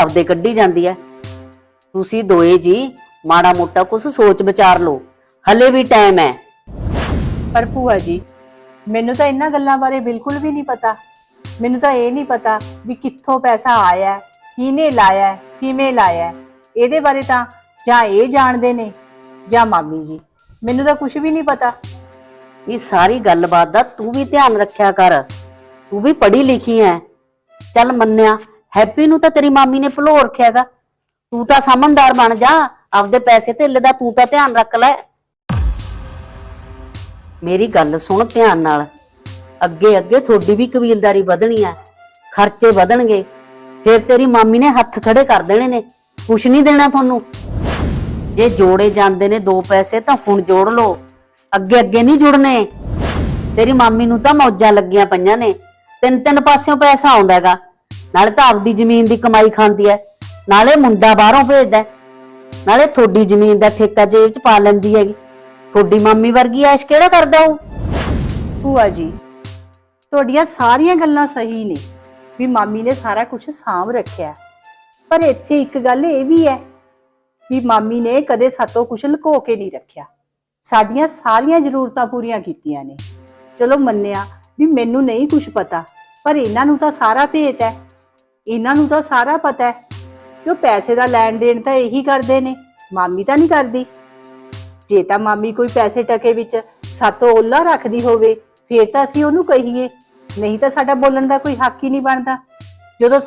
ਆਪਦੇ ਕੱਢੀ ਜਾਂਦੀ ਐ। ਤੁਸੀਂ ਦੋਏ ਜੀ ਮਾੜਾ ਮੋਟਾ ਕੁਝ ਸੋਚ ਵਿਚਾਰ ਲਓ। ਹਲੇ ਵੀ ਟਾਈਮ ਹੈ ਪਰ ਭੂਆ ਜੀ ਮੈਨੂੰ ਤਾਂ ਇਹਨਾਂ ਗੱਲਾਂ ਬਾਰੇ ਬਿਲਕੁਲ ਵੀ ਨਹੀਂ ਪਤਾ। ਮੈਨੂੰ ਤਾਂ ਇਹ ਨਹੀਂ ਪਤਾ ਵੀ ਕਿੱਥੋਂ ਪੈਸਾ ਆਇਆ ਹੈ, ਕਿਹਨੇ ਲਾਇਆ ਹੈ, ਕਿਵੇਂ ਲਾਇਆ। ਹੈ। ਇਹਦੇ ਬਾਰੇ ਤਾਂ ਜਾਂ ਇਹ ਜਾਣਦੇ ਨੇ ਜਾਂ ਮਾਮੀ ਜੀ। ਮੈਨੂੰ ਤਾਂ ਕੁਝ ਵੀ ਨਹੀਂ ਪਤਾ। ਇਹ ਸਾਰੀ ਗੱਲਬਾਤ ਦਾ ਤੂੰ ਵੀ ਧਿਆਨ ਰੱਖਿਆ ਕਰ। ਤੂੰ ਵੀ ਪੜ੍ਹੀ ਲਿਖੀ ਐ। ਚੱਲ ਮੰਨਿਆ। ਹੈਪੀ ਨੂੰ ਤਾਂ ਤੇਰੀ ਮਾਮੀ ਨੇ ਭੁਲੋ ਰੱਖਿਆਗਾ ਤੂੰ ਤਾਂ ਸਮਝਦਾਰ ਬਣ ਜਾ, ਆਪਦੇ ਪੈਸੇ ਧੇਲੇ ਦਾ ਤੂੰ ਤਾਂ ਧਿਆਨ ਰੱਖ ਲੈ। ਮੇਰੀ ਗੱਲ ਸੁਣ ਧਿਆਨ ਨਾਲ। ਅੱਗੇ ਅੱਗੇ ਤੁਹਾਡੀ ਵੀ ਕਬੀਲਦਾਰੀ ਵਧਣੀ ਆ। ਖਰਚੇ ਵਧਣਗੇ। ਫਿਰ ਤੇਰੀ ਮਾਮੀ ਨੇ ਹੱਥ ਖੜੇ ਕਰ ਦੇਣੇ ਨੇ। ਕੁਛ ਨਹੀਂ ਦੇਣਾ ਤੁਹਾਨੂੰ। ਜੇ ਜੋੜੇ ਜਾਂਦੇ ਨੇ ਦੋ ਪੈਸੇ ਤਾਂ ਹੁਣ ਜੋੜ ਲਓ। ਅੱਗੇ ਅੱਗੇ ਨਹੀਂ ਜੁੜਨੇ। ਤੇਰੀ ਮਾਮੀ ਨੂੰ ਤਾਂ ਮੌਜਾਂ ਲੱਗੀਆਂ ਪਈਆਂ ਨੇ। ਤਿੰਨ ਤਿੰਨ ਪਾਸਿਓਂ ਪੈਸਾ ਆਉਂਦਾ ਹੈਗਾ। ਨਾਲੇ ਤਾਂ ਆਪਦੀ ਜ਼ਮੀਨ ਦੀ ਕਮਾਈ ਖਾਂਦੀ ਐ। ਨਾਲੇ ਮੁੰਡਾ ਬਾਹਰੋਂ ਭੇਜਦਾ ਹੈ, ਨਾਲੇ ਤੁਹਾਡੀ ਜ਼ਮੀਨ ਦਾ ਠੇਕਾ ਜੇਬ 'ਚ ਪਾ ਲੈਂਦੀ ਹੈਗੀ। ਤੁਹਾਡੀ ਮਾਮੀ ਵਰਗੀ ਐਸ਼ ਕਿਹੜਾ ਕਰਦਾ ਉਹ? ਭੂਆ ਜੀ ਤੁਹਾਡੀਆਂ ਸਾਰੀਆਂ ਗੱਲਾਂ ਸਹੀ ਨੇ ਵੀ ਮਾਮੀ ਨੇ ਸਾਰਾ ਕੁਝ ਸਾਂਭ ਰੱਖਿਆ ਹੈ। ਪਰ ਇੱਥੇ ਇੱਕ ਗੱਲ ਇਹ ਵੀ ਹੈ ਵੀ ਮਾਮੀ ਨੇ ਕਦੇ ਸਾਤੋਂ ਕੁਝ ਲੁਕੋ ਕੇ ਨਹੀਂ ਰੱਖਿਆ। ਸਾਡੀਆਂ ਸਾਰੀਆਂ ਜ਼ਰੂਰਤਾਂ ਪੂਰੀਆਂ ਕੀਤੀਆਂ ਨੇ। ਚਲੋ ਮੰਨਿਆ ਵੀ ਮੈਨੂੰ ਨਹੀਂ ਕੁਝ ਪਤਾ ਪਰ ਇਹਨਾਂ ਨੂੰ ਤਾਂ ਸਾਰਾ ਭੇਤ ਹੈ ਇਹਨਾਂ ਨੂੰ ਤਾਂ ਸਾਰਾ ਪਤਾ ਹੈ ਕਿ ਉਹ ਪੈਸੇ ਦਾ ਲੈਣ ਦੇਣ ਤਾਂ ਇਹੀ ਕਰਦੇ ਨੇ, ਮਾਮੀ ਤਾਂ ਨਹੀਂ ਕਰਦੀ। ਜੇ ਤਾਂ ਮਾਮੀ ਕੋਈ ਪੈਸੇ ਟਕੇ ਵਿੱਚ ਸਾਤੋਂ ਓਲਾ ਰੱਖਦੀ ਹੋਵੇ, ਫੇਰ ਤਾਂ ਅਸੀਂ ਉਹਨੂੰ ਕਹੀਏ, ਨਹੀਂ ਤਾਂ ਸਾਡਾ ਬੋਲਣ ਦਾ ਕੋਈ ਹੱਕ ਹੀ ਨਹੀਂ ਬਣਦਾ। ਜਦੋਂ